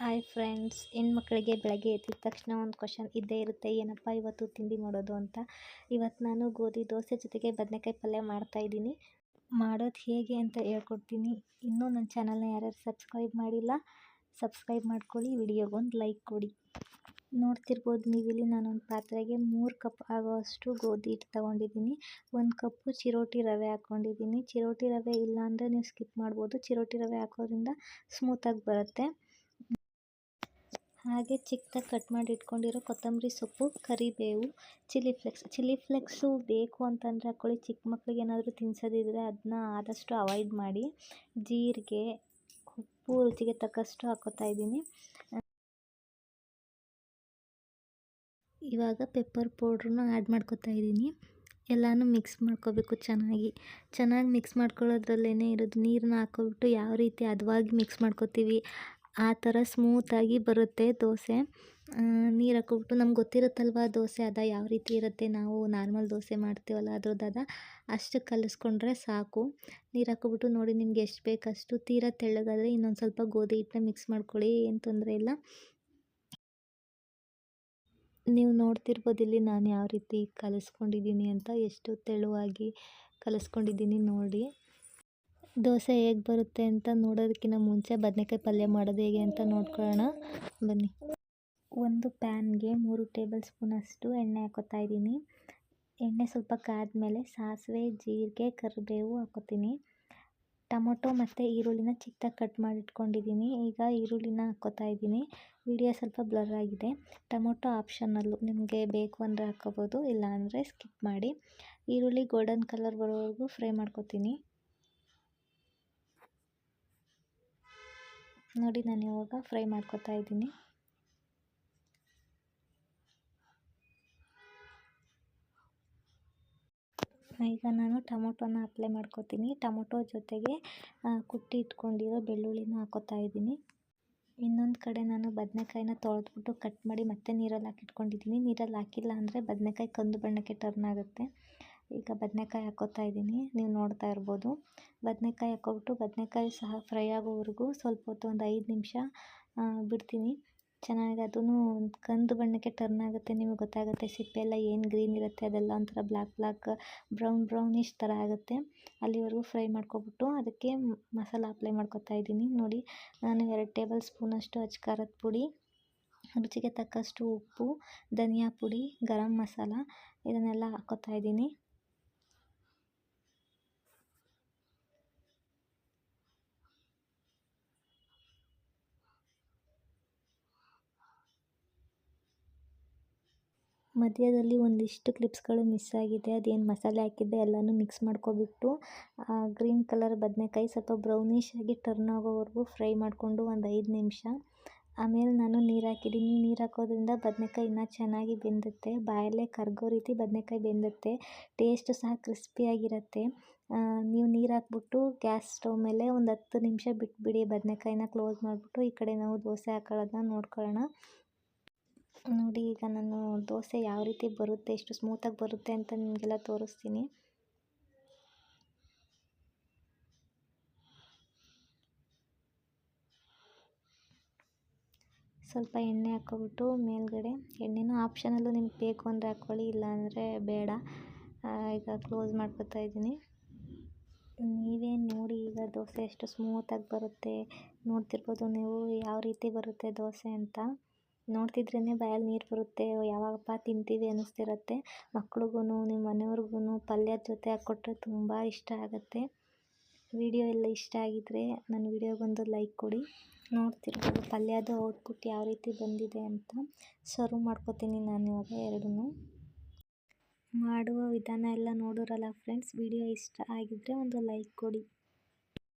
Hi friends ಹೆಣ್ಮಕ್ಳಿಗೆ ಬೆಳಗ್ಗೆ ಎದ್ದಿದ ತಕ್ಷಣ ಒಂದು ಕ್ವಶನ್ ಇದ್ದೇ ಇರುತ್ತೆ. ಏನಪ್ಪ ಇವತ್ತು ತಿಂಡಿ ಮಾಡೋದು ಅಂತ? ಇವತ್ತು ನಾನು ಗೋಧಿ ದೋಸೆ ಜೊತೆಗೆ ಬದನೆಕಾಯಿ ಪಲ್ಯ ಮಾಡ್ತಾಯಿದ್ದೀನಿ ಮಾಡೋದು ಹೇಗೆ ಅಂತ ಹೇಳ್ಕೊಡ್ತೀನಿ. ಇನ್ನೂ ನನ್ನ ಚಾನಲ್ನ ಯಾರ್ಯಾರು ಸಬ್ಸ್ಕ್ರೈಬ್ ಮಾಡಿಲ್ಲ ಸಬ್ಸ್ಕ್ರೈಬ್ ಮಾಡ್ಕೊಳ್ಳಿ. ವಿಡಿಯೋಗೊಂದು ಲೈಕ್ ಕೊಡಿ. ನೋಡ್ತಿರ್ಬೋದು ನೀವಿಲ್ಲಿ ನಾನೊಂದು ಪಾತ್ರೆಗೆ ಮೂರು ಕಪ್ ಆಗೋವಷ್ಟು ಗೋಧಿ ಹಿಟ್ಟು ತೊಗೊಂಡಿದ್ದೀನಿ. ಒಂದು ಕಪ್ಪು ಚಿರೋಟಿ ರವೆ ಹಾಕ್ಕೊಂಡಿದ್ದೀನಿ ಚಿರೋಟಿ ರವೆ ಇಲ್ಲ ಅಂದರೆ ನೀವು ಸ್ಕಿಪ್ ಮಾಡ್ಬೋದು. ಚಿರೋಟಿ ರವೆ ಹಾಕೋದ್ರಿಂದ ಸ್ಮೂತಾಗಿ ಬರುತ್ತೆ. ಹಾಗೆ ಚಿಕ್ಕದಾಗಿ ಕಟ್ ಮಾಡಿ ಇಟ್ಕೊಂಡಿರೋ ಕೊತ್ತಂಬರಿ ಸೊಪ್ಪು, ಕರಿಬೇವು, ಚಿಲ್ಲಿ ಫ್ಲೆಕ್ಸ್. ಚಿಲ್ಲಿ ಫ್ಲೆಕ್ಸು ಬೇಕು ಅಂತಂದರೆ ಹಾಕೊಳ್ಳಿ. ಚಿಕ್ಕ ಮಕ್ಕಳಿಗೆ ಏನಾದರೂ ತಿನ್ಸೋದಿದ್ರೆ ಅದನ್ನ ಆದಷ್ಟು ಅವಾಯ್ಡ್ ಮಾಡಿ. ಜೀರಿಗೆ, ಉಪ್ಪು ರುಚಿಗೆ ತಕ್ಕಷ್ಟು ಹಾಕೋತಾ ಇದ್ದೀನಿ. ಇವಾಗ ಪೆಪ್ಪರ್ ಪೌಡ್ರನ್ನ ಆ್ಯಡ್ ಮಾಡ್ಕೊತಾ ಇದ್ದೀನಿ. ಎಲ್ಲನೂ ಮಿಕ್ಸ್ ಮಾಡ್ಕೋಬೇಕು ಚೆನ್ನಾಗಿ. ಚೆನ್ನಾಗಿ ಮಿಕ್ಸ್ ಮಾಡ್ಕೊಳ್ಳೋದ್ರಲ್ಲೇ ಇರೋದು ನೀರನ್ನ ಹಾಕ್ಕೊಬಿಟ್ಟು ಯಾವ ರೀತಿ ಹದವಾಗಿ ಮಿಕ್ಸ್ ಮಾಡ್ಕೊತೀವಿ, ಆ ಥರ ಸ್ಮೂತಾಗಿ ಬರುತ್ತೆ ದೋಸೆ. ನೀರು ಹಾಕ್ಕೊಬಿಟ್ಟು ನಮ್ಗೆ ಗೊತ್ತಿರುತ್ತಲ್ವ ದೋಸೆ ಅದ ಯಾವ ರೀತಿ ಇರುತ್ತೆ, ನಾವು ನಾರ್ಮಲ್ ದೋಸೆ ಮಾಡ್ತೀವಲ್ಲ ಅದ್ರದ್ದು ಹದ, ಅಷ್ಟು ಕಲಿಸ್ಕೊಂಡ್ರೆ ಸಾಕು. ನೀರು ಹಾಕ್ಕೊಬಿಟ್ಟು ನೋಡಿ ನಿಮ್ಗೆ ಎಷ್ಟು ಬೇಕಷ್ಟು, ತೀರಾ ತೆಳ್ಳಗಾದರೆ ಇನ್ನೊಂದು ಸ್ವಲ್ಪ ಗೋಧಿ ಹಿಟ್ಟನ್ನ ಮಿಕ್ಸ್ ಮಾಡ್ಕೊಳ್ಳಿ, ಏನು ತೊಂದರೆ ಇಲ್ಲ. ನೀವು ನೋಡ್ತಿರ್ಬೋದು ಇಲ್ಲಿ ನಾನು ಯಾವ ರೀತಿ ಕಲಿಸ್ಕೊಂಡಿದ್ದೀನಿ ಅಂತ ಎಷ್ಟು ತೆಳುವಾಗಿ ಕಲಿಸ್ಕೊಂಡಿದ್ದೀನಿ ನೋಡಿ. ದೋಸೆ ಹೇಗೆ ಬರುತ್ತೆ ಅಂತ ನೋಡೋದಕ್ಕಿಂತ ಮುಂಚೆ ಬದನೆಕಾಯಿ ಪಲ್ಯ ಮಾಡೋದು ಹೇಗೆ ಅಂತ ನೋಡ್ಕೊಳ್ಳೋಣ. ಬನ್ನಿ. ಒಂದು ಪ್ಯಾನ್ಗೆ ಮೂರು ಟೇಬಲ್ ಸ್ಪೂನಷ್ಟು ಎಣ್ಣೆ ಹಾಕೋತಾ ಇದ್ದೀನಿ. ಎಣ್ಣೆ ಸ್ವಲ್ಪ ಕಾದ ಮೇಲೆ ಸಾಸಿವೆ, ಜೀರಿಗೆ, ಕರಿಬೇವು ಹಾಕೋತೀನಿ. ಟೊಮೊಟೊ ಮತ್ತು ಈರುಳ್ಳಿನ ಚಿಕ್ಕದಾಗಿ ಕಟ್ ಮಾಡಿ ಇಟ್ಕೊಂಡಿದ್ದೀನಿ ಈಗ ಈರುಳ್ಳಿನ ಹಾಕ್ಕೋತಾ ಇದ್ದೀನಿ. ವಿಡಿಯೋ ಸ್ವಲ್ಪ ಬ್ಲರ್ ಆಗಿದೆ. ಟೊಮೊಟೊ ಆಪ್ಷನಲ್ಲು ನಿಮಗೆ ಬೇಕು ಅಂದರೆ ಇಲ್ಲ ಅಂದರೆ ಸ್ಕಿಪ್ ಮಾಡಿ. ಈರುಳ್ಳಿ ಗೋಲ್ಡನ್ ಕಲರ್ ಬರೋವರೆಗೂ ಫ್ರೈ ಮಾಡ್ಕೊತೀನಿ. ನೋಡಿ, ನಾನು ಇವಾಗ ಫ್ರೈ ಮಾಡ್ಕೋತಾ ಇದ್ದೀನಿ. ಈಗ ನಾನು ಟೊಮೊಟೊನ ಅಪ್ಲೈ ಮಾಡ್ಕೊತೀನಿ. ಟೊಮೊಟೊ ಜೊತೆಗೆ ಕುಟ್ಟಿ ಇಟ್ಕೊಂಡಿರೋ ಬೆಳ್ಳುಳ್ಳಿನ ಹಾಕೋತಾ ಇದ್ದೀನಿ. ಇನ್ನೊಂದು ಕಡೆ ನಾನು ಬದನೆಕಾಯಿನ ತೊಳೆದ್ಬಿಟ್ಟು ಕಟ್ ಮಾಡಿ ಮತ್ತೆ ನೀರಲ್ಲಿ ಹಾಕಿಟ್ಕೊಂಡಿದ್ದೀನಿ. ನೀರಲ್ಲಿ ಹಾಕಿಲ್ಲ ಅಂದರೆ ಬದನೆಕಾಯಿ ಕಂದು ಬಣ್ಣಕ್ಕೆ ಟರ್ನ್ ಆಗುತ್ತೆ. ಈಗ ಬದನೆಕಾಯಿ ಹಾಕೋತಾ ಇದ್ದೀನಿ. ನೀವು ನೋಡ್ತಾ ಇರ್ಬೋದು. ಬದನೆಕಾಯಿ ಹಾಕೋಬಿಟ್ಟು ಬದನೆಕಾಯಿ ಸಹ ಫ್ರೈ ಆಗೋವರೆಗೂ ಸ್ವಲ್ಪ ಹೊತ್ತು ಒಂದು ಐದು ನಿಮಿಷ ಬಿಡ್ತೀನಿ. ಚೆನ್ನಾಗಿ ಅದೂ ಕಂದು ಬಣ್ಣಕ್ಕೆ ಟರ್ನ್ ಆಗುತ್ತೆ, ನಿಮಗೆ ಗೊತ್ತಾಗುತ್ತೆ ಸಿಪ್ಪೆ ಎಲ್ಲ ಏನು ಗ್ರೀನ್ ಇರುತ್ತೆ, ಅದೆಲ್ಲ ಒಂಥರ ಬ್ಲ್ಯಾಕ್ ಬ್ಲ್ಯಾಕ್ ಬ್ರೌನ್ ಬ್ರೌನಿಶ್ ಥರ ಆಗುತ್ತೆ. ಅಲ್ಲಿವರೆಗೂ ಫ್ರೈ ಮಾಡ್ಕೊಬಿಟ್ಟು ಅದಕ್ಕೆ ಮಸಾಲ ಅಪ್ಲೈ ಮಾಡ್ಕೊತಾ ಇದ್ದೀನಿ. ನೋಡಿ, ನಾನು ಎರಡು ಟೇಬಲ್ ಸ್ಪೂನಷ್ಟು ಅಚ್ಚ ಖಾರದ ಪುಡಿ, ರುಚಿಗೆ ತಕ್ಕಷ್ಟು ಉಪ್ಪು, ಧನಿಯಾ ಪುಡಿ, ಗರಂ ಮಸಾಲ, ಇದನ್ನೆಲ್ಲ ಹಾಕ್ಕೋತಾ ಇದ್ದೀನಿ. ಮಧ್ಯದಲ್ಲಿ ಒಂದಿಷ್ಟು ಕ್ಲಿಪ್ಸ್ಗಳು ಮಿಸ್ ಆಗಿದೆ. ಅದೇನು ಮಸಾಲೆ ಹಾಕಿದ್ದೆ ಎಲ್ಲನೂ ಮಿಕ್ಸ್ ಮಾಡ್ಕೊಬಿಟ್ಟು ಗ್ರೀನ್ ಕಲರ್ ಬದನೆಕಾಯಿ ಸ್ವಲ್ಪ ಬ್ರೌನಿಷ್ ಆಗಿ ಟರ್ನ್ ಆಗೋವರೆಗೂ ಫ್ರೈ ಮಾಡಿಕೊಂಡು ಒಂದು ಐದು ನಿಮಿಷ. ಆಮೇಲೆ ನಾನು ನೀರು ಹಾಕಿದ್ದೀನಿ. ನೀರು ಹಾಕೋದ್ರಿಂದ ಬದನೆಕಾಯಿ ಇನ್ನೂ ಚೆನ್ನಾಗಿ ಬೆಂದುತ್ತೆ. ಬಾಯಲ್ಲೇ ಕರಗೋ ರೀತಿ ಬದನೆಕಾಯಿ ಬೆಂದುತ್ತೆ. ಟೇಸ್ಟು ಸಹ ಕ್ರಿಸ್ಪಿಯಾಗಿರುತ್ತೆ ನೀವು ನೀರು ಹಾಕ್ಬಿಟ್ಟು ಗ್ಯಾಸ್ ಸ್ಟವ್ ಮೇಲೆ ಒಂದು ಹತ್ತು ನಿಮಿಷ ಬಿಟ್ಬಿಡಿ. ಬದನೆಕಾಯಿನ ಕ್ಲೋಸ್ ಮಾಡಿಬಿಟ್ಟು ಈ ಕಡೆ ನಾವು ದೋಸೆ ಹಾಕೊಳ್ಳೋದನ್ನ ನೋಡ್ಕೊಳ್ಳೋಣ. ನೋಡಿ, ಈಗ ನಾನು ದೋಸೆ ಯಾವ ರೀತಿ ಬರುತ್ತೆ, ಎಷ್ಟು ಸ್ಮೂತಾಗಿ ಬರುತ್ತೆ ಅಂತ ನಿಮಗೆಲ್ಲ ತೋರಿಸ್ತೀನಿ. ಸ್ವಲ್ಪ ಎಣ್ಣೆ ಹಾಕ್ಕೊಬಿಟ್ಟು ಮೇಲ್ಗಡೆ, ಎಣ್ಣೆನೂ ಆಪ್ಷನಲ್ಲೂ ನಿಮ್ಗೆ ಬೇಕು ಅಂದರೆ ಹಾಕ್ಕೊಳ್ಳಿ, ಇಲ್ಲಾಂದರೆ ಬೇಡ. ಈಗ ಕ್ಲೋಸ್ ಮಾಡ್ಕೊತಾ ಇದ್ದೀನಿ. ನೀವೇ ನೋಡಿ, ಈಗ ದೋಸೆ ಎಷ್ಟು ಸ್ಮೂತಾಗಿ ಬರುತ್ತೆ, ನೋಡ್ತಿರ್ಬೋದು ನೀವು ಯಾವ ರೀತಿ ಬರುತ್ತೆ ದೋಸೆ ಅಂತ. ನೋಡ್ತಿದ್ರೇ ಬಾಯಲ್ಲಿ ನೀರು ಬರುತ್ತೆ, ಯಾವಾಗಪ್ಪ ತಿಂತೀವಿ ಅನ್ನಿಸ್ತಿರುತ್ತೆ. ಮಕ್ಳಿಗೂ ನಿಮ್ಮ ಮನೆಯವ್ರಿಗೂ ಪಲ್ಯದ ಜೊತೆ ಹಾಕ್ಕೊಟ್ರೆ ತುಂಬ ಇಷ್ಟ ಆಗುತ್ತೆ. ವಿಡಿಯೋ ಎಲ್ಲ ಇಷ್ಟ ಆಗಿದ್ದರೆ ನನ್ನ ವಿಡಿಯೋಗೊಂದು ಲೈಕ್ ಕೊಡಿ. ನೋಡ್ತಿರ್ಬೋದು ಪಲ್ಯದ ಔಟ್ಪುಟ್ ಯಾವ ರೀತಿ ಬಂದಿದೆ ಅಂತ. ಸರ್ವ್ ಮಾಡ್ಕೊತೀನಿ ನಾನು ಇವಾಗ ಎರಡೂ ಮಾಡುವ ವಿಧಾನ ಎಲ್ಲ ನೋಡೋರಲ್ಲ ಫ್ರೆಂಡ್ಸ್ ವಿಡಿಯೋ ಇಷ್ಟ ಆಗಿದ್ದರೆ ಒಂದು ಲೈಕ್ ಕೊಡಿ.